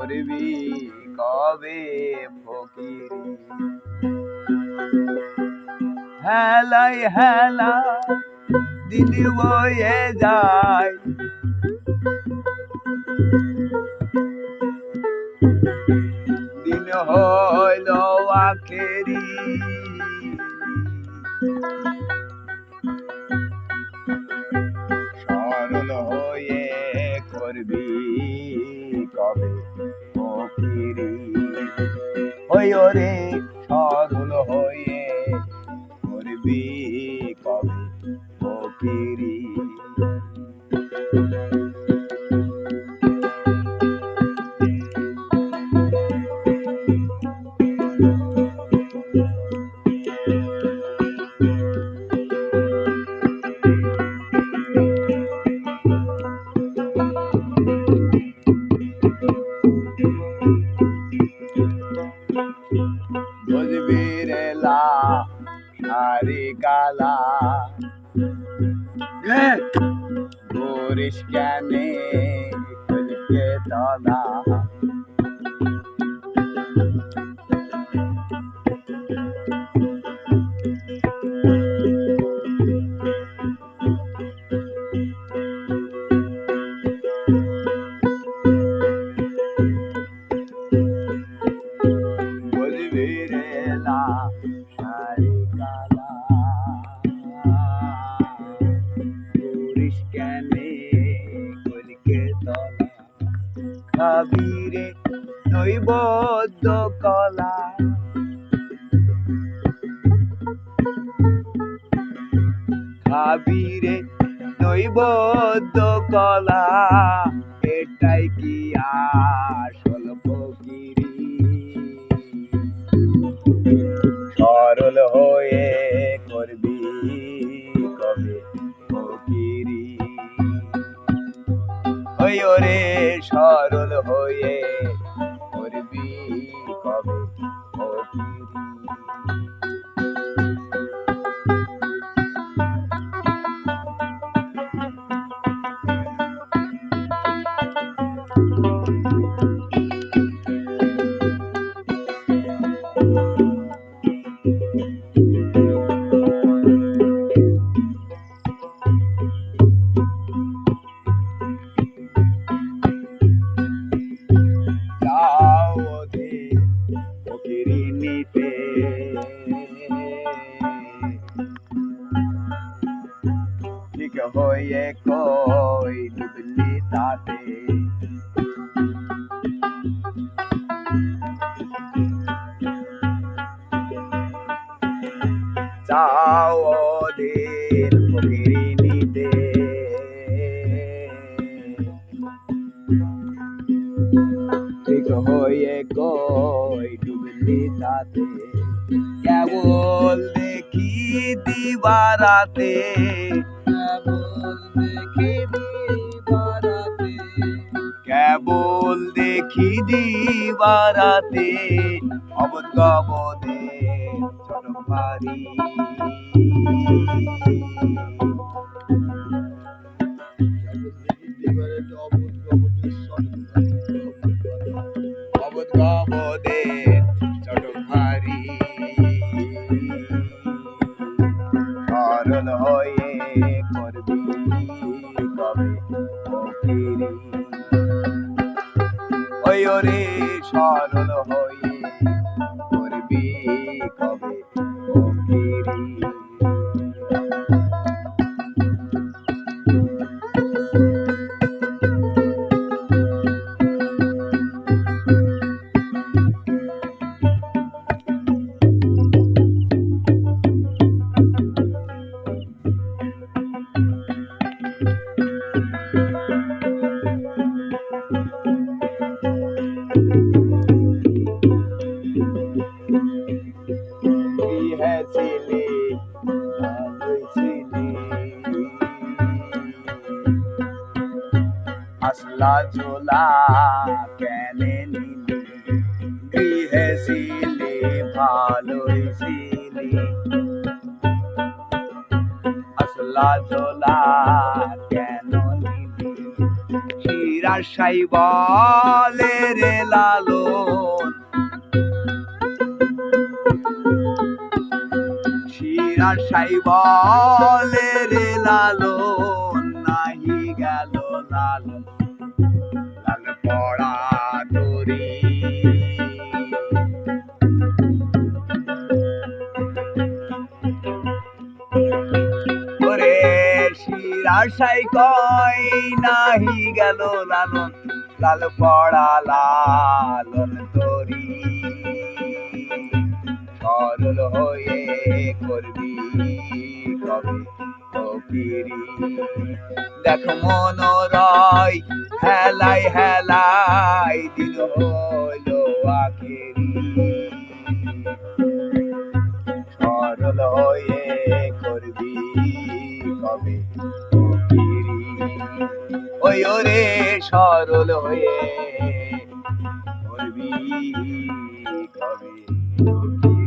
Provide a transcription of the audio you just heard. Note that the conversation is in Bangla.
করবি কবে ফকিরি? হেলাই হেলা দিন বয়ে যায়। দিন হইল আখেরি। সরল হয়ে করবি কবে? ফকিরি ওই রে সরল হয়ে করবি গরিস জ্ঞানে খুলকে তলা কবিরে নৈবদ্য কলা। কবিরে নৈবদ্য কলা এটাই কি আসল কবে ফকিরি হয়ে কই ডুবলি তাতে যাও ওদের ফকিরি নিতে ঠিক হয়ে কই ডুবলি তাতে কেবল দেখি দিবারাতে। কেবল দেখি দিবারাতে। অবদ গবদে ছোট ওরে সরল है ছিলে। আসলা ঝোলা কেনে নিলি, গৃহে ছিলে, ভালোই ছিলে। আসলা ঝোলা কেন নিলি শিরা সাই বলে রে লালন শিরা সাই বলে রে লালন, নাহি গেল লালন। লাল পড়া তোরি ওরে শিরাশাই কয়, নাহি গেল লালন, লাল পড়া লালন তোরি সরল হয়ে করবি কবে ফকিরি দেখ মনোরয়, হেলাই হেলাই দিন হলো আখেরি। সরল হয়ে করবি কবে ফকিরি ওই ওরে সরল হয়ে করবি কবে ফকিরি